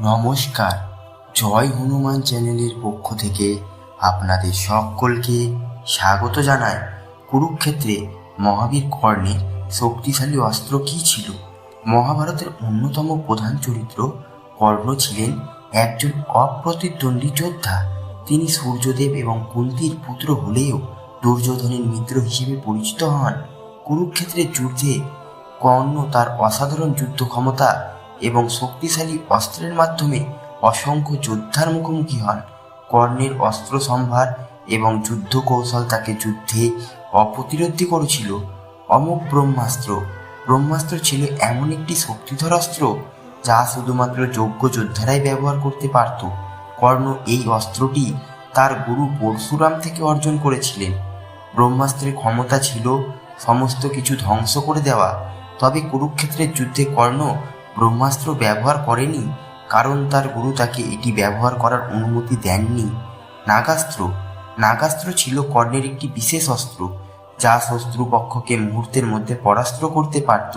নমস্কার। জয় হনুমান চ্যানেলের পক্ষ থেকে আপনাদের সকলকে স্বাগত জানায় কুরুক্ষেত্রে মহাবীর কর্ণের শক্তিশালী অস্ত্র কী ছিল? মহাভারতের অন্যতম প্রধান চরিত্র কর্ণ ছিলেন একজন অপ্রতিদ্বন্দ্বী যোদ্ধা। তিনি সূর্যদেব এবং কুন্তির পুত্র হলেও দুর্যোধনের মিত্র হিসেবে পরিচিত হন। কুরুক্ষেত্রের যুদ্ধে কর্ণ তার অসাধারণ যুদ্ধ ক্ষমতা এবং শক্তিশালী অস্ত্রের মাধ্যমে অসংখ্য যোদ্ধার মুখোমুখি হন। কর্ণের অস্ত্র সম্ভার এবং যুদ্ধ কৌশল তাকে যুদ্ধে অপ্রতিরোধী করেছিল। অমুক ব্রহ্মাস্ত্র। ব্রহ্মাস্ত্র ছিল এমন একটি শক্তিধর অস্ত্র যা শুধুমাত্র যোগ্য যোদ্ধারাই ব্যবহার করতে পারত। কর্ণ এই অস্ত্রটি তার গুরু পরশুরাম থেকে অর্জন করেছিলেন। ব্রহ্মাস্ত্রের ক্ষমতা ছিল সমস্ত কিছু ধ্বংস করে দেওয়া। তবে কুরুক্ষেত্রের যুদ্ধে কর্ণ ব্রহ্মাস্ত্র ব্যবহার করেনি, কারণ তার গুরু তাকে এটি ব্যবহার করার অনুমতি দেননি। নাগাস্ত্র। নাগাস্ত্র ছিল কর্ণের একটি বিশেষ অস্ত্র, যা শত্রুপক্ষকে মুহূর্তের মধ্যে পরাস্ত্র করতে পারত।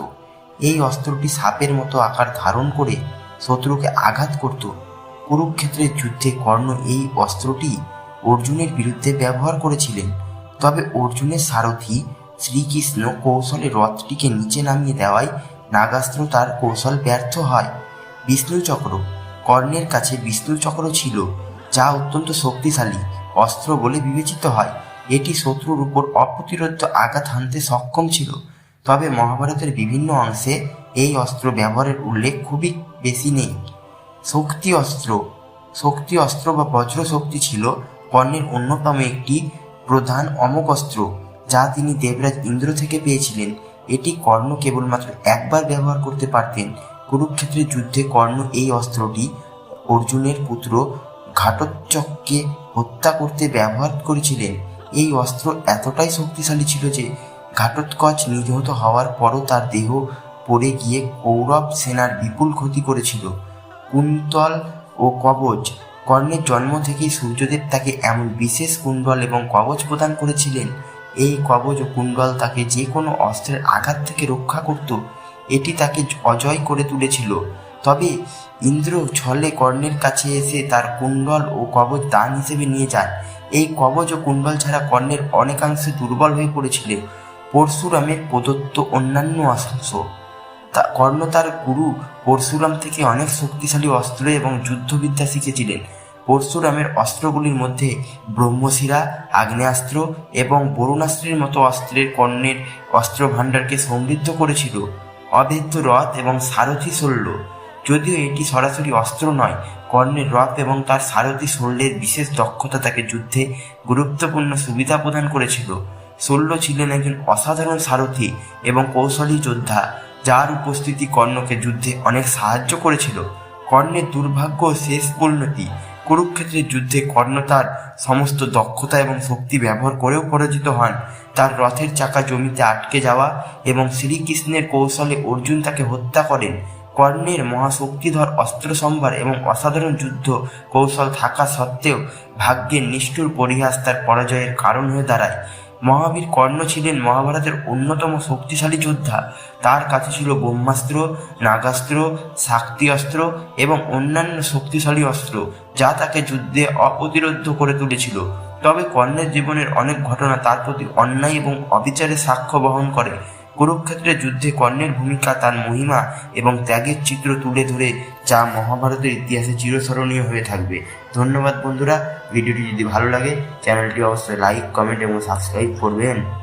এই অস্ত্রটি সাপের মতো আকার ধারণ করে শত্রুকে আঘাত করত। কুরুক্ষেত্রের যুদ্ধে কর্ণ এই অস্ত্রটি অর্জুনের বিরুদ্ধে ব্যবহার করেছিলেন। তবে অর্জুনের সারথি শ্রীকৃষ্ণ কৌশলে রথটিকে নিচে নামিয়ে দেওয়ায় নাগাস্ত্র তার কৌশল ব্যর্থ হয়। বিষ্ণুচক্র কর্ণের কাছে বিষ্ণুচক্র ছিল, যা অত্যন্ত শক্তিশালী, অস্ত্র বলে বিবেচিত হয়। এটি শত্রুর উপর অপ্রতিরোধ আঘাত হানতে সক্ষম ছিল। তবে মহাভারতের বিভিন্ন অংশে এই অস্ত্র ব্যবহারের উল্লেখ খুবই বেশি নেই। শক্তি অস্ত্র শক্তি অস্ত্র বা বজ্র শক্তি ছিল কর্ণের অন্যতম একটি প্রধান অমোক অস্ত্র, যা তিনি দেবরাজ ইন্দ্র থেকে পেয়েছিলেন। এটি কর্ণ কেবলমাত্র একবার ব্যবহার করতে পারতেন। কুরুক্ষেত্রের যুদ্ধে কর্ণ এই অস্ত্রটি অর্জুনের পুত্র ঘাটোচ্চককে হত্যা করতে ব্যবহার করেছিলেন। এই অস্ত্র এতটাই শক্তিশালী ছিল যে ঘাটোৎকচ নিহত হওয়ার পরও তার দেহ পড়ে গিয়ে কৌরব সেনার বিপুল ক্ষতি করেছিল। কুন্তল ও কবচ কর্ণের জন্ম থেকেই সূর্যদেব তাকে এমন বিশেষ কুণ্ডল এবং কবচ প্রদান করেছিলেন। এই কবচ ও কুণ্ডল তাকে যে কোনো অস্ত্রের আঘাত থেকে রক্ষা করত, এটি তাকে অজয় করে তুলেছিল। তবে ইন্দ্র ছলে কর্ণের কাছে এসে তার কুণ্ডল ও কবচ দান হিসেবে নিয়ে যান এই কবচ ও কুণ্ডল ছাড়া কর্ণের অনেকাংশে দুর্বল হয়ে পড়েছিল। পরশুরামের প্রদত্ত অন্যান্য অস্ত্র। তা, কর্ণ তার গুরু পরশুরাম থেকে অনেক শক্তিশালী অস্ত্র এবং যুদ্ধবিদ্যা শিখেছিলেন। পরশুরামের অস্ত্রগুলির মধ্যে ব্রহ্মশিরা, আগ্নেয়াস্ত্র এবং বরুণাস্ত্রের মতো অস্ত্রের কর্ণের অস্ত্র ভাণ্ডারকে সমৃদ্ধ করেছিল। অভেদ্য রথ এবং সারথি শল্য। যদিও এটি সরাসরি অস্ত্র নয়, কর্ণের রথ এবং তার সারথি শল্যের বিশেষ দক্ষতা তাকে যুদ্ধে গুরুত্বপূর্ণ সুবিধা প্রদান করেছিল। শল্য ছিলেন একজন অসাধারণ সারথি এবং কৌশলী যোদ্ধা, যার উপস্থিতি কর্ণকে যুদ্ধে অনেক সাহায্য করেছিল। কর্ণের দুর্ভাগ্য শেষ পরিণতি কুরুক্ষেত্রের যুদ্ধে কর্ণ তার সমস্ত দক্ষতা এবং শক্তি ব্যবহার করেও পরাজিত হন। তার রথের চাকা জমিতে আটকে যাওয়া এবং শ্রীকৃষ্ণের কৌশলে অর্জুন তাকে হত্যা করেন। কর্ণের মহাশক্তিধর অস্ত্র সম্ভার এবং অসাধারণ যুদ্ধ কৌশল থাকা সত্ত্বেও ভাগ্যের নিষ্ঠুর পরিহাস তার পরাজয়ের কারণ হয়ে দাঁড়ায়। মহাবীর কর্ণ ছিলেন মহাভারতের অন্যতম শক্তিশালী যোদ্ধা। তার কাছে ছিল ব্রহ্মাস্ত্র, নাগাস্ত্র, শাক্তি অস্ত্র এবং অন্যান্য শক্তিশালী অস্ত্র, যা তাকে যুদ্ধে অপ্রতিরোধ করে তুলেছিল। তবে কর্ণের জীবনের অনেক ঘটনা তার প্রতি অন্যায় এবং অবিচারের সাক্ষ্য বহন করে। কুরুক্ষেত্রের যুদ্ধে কর্ণের ভূমিকা, তার মহিমা এবং ত্যাগের চিত্র তুলে ধরে, যা মহাভারতের ইতিহাসে চিরস্মরণীয় হয়ে থাকবে। ধন্যবাদ বন্ধুরা। ভিডিওটি যদি ভালো লাগে, চ্যানেলটি অবশ্যই লাইক কমেন্ট এবং সাবস্ক্রাইব করবেন।